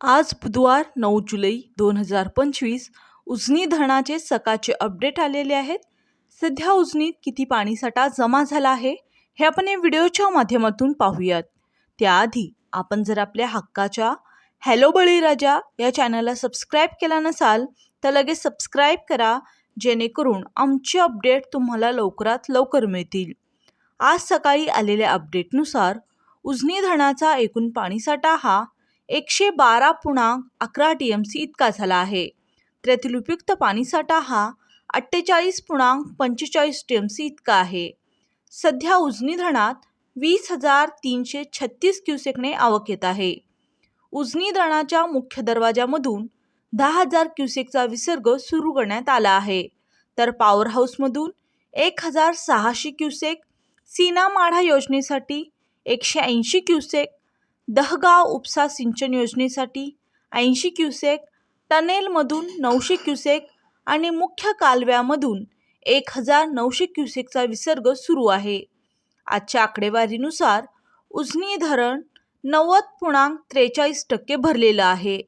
आज बुधवार नऊ जुलै दोन हजार पंचवीस उजनी धरणाचे सकाळचे अपडेट आलेले आहेत. सध्या उजनीत किती पाणीसाठा जमा झाला आहे हे आपण या व्हिडिओच्या माध्यमातून पाहूयात. त्याआधी आपण जर आपल्या हक्काच्या हॅलो बळीराजा या चॅनलला सबस्क्राईब केला नसाल तर लगेच सबस्क्राईब करा जेणेकरून आमचे अपडेट तुम्हाला लवकरात लवकर मिळतील. आज सकाळी आलेल्या अपडेटनुसार उजनी धरणाचा एकूण पाणीसाठा हा एकशे बारा पूर्णांक अकरा टी एम सी इतका झाला आहे. त्यातील उपयुक्त पाणीसाठा हा अठ्ठेचाळीस पूर्णांक पंचेचाळीस टी एम सी इतका आहे. सध्या उजनी धरणात वीस हजार तीनशे छत्तीस क्युसेकने आवक येत आहे. उजनी धरणाच्या मुख्य दरवाजामधून दहा हजार क्युसेकचा विसर्ग सुरू करण्यात आला आहे. तर पॉवर हाऊसमधून एक हजार सहाशे क्युसेक सीना माढा योजनेसाठी एकशे ऐंशी क्युसेक दहगाव उपसा सिंचन योजनेसाठी ऐंशी क्युसेक टनेलमधून नऊशे क्युसेक आणि मुख्य कालव्यामधून एक हजार नऊशे क्युसेकचा विसर्ग सुरू आहे. आजच्या आकडेवारीनुसार उजनी धरण नव्वद पूर्णांक त्रेचाळीस टक्के भरलेलं आहे.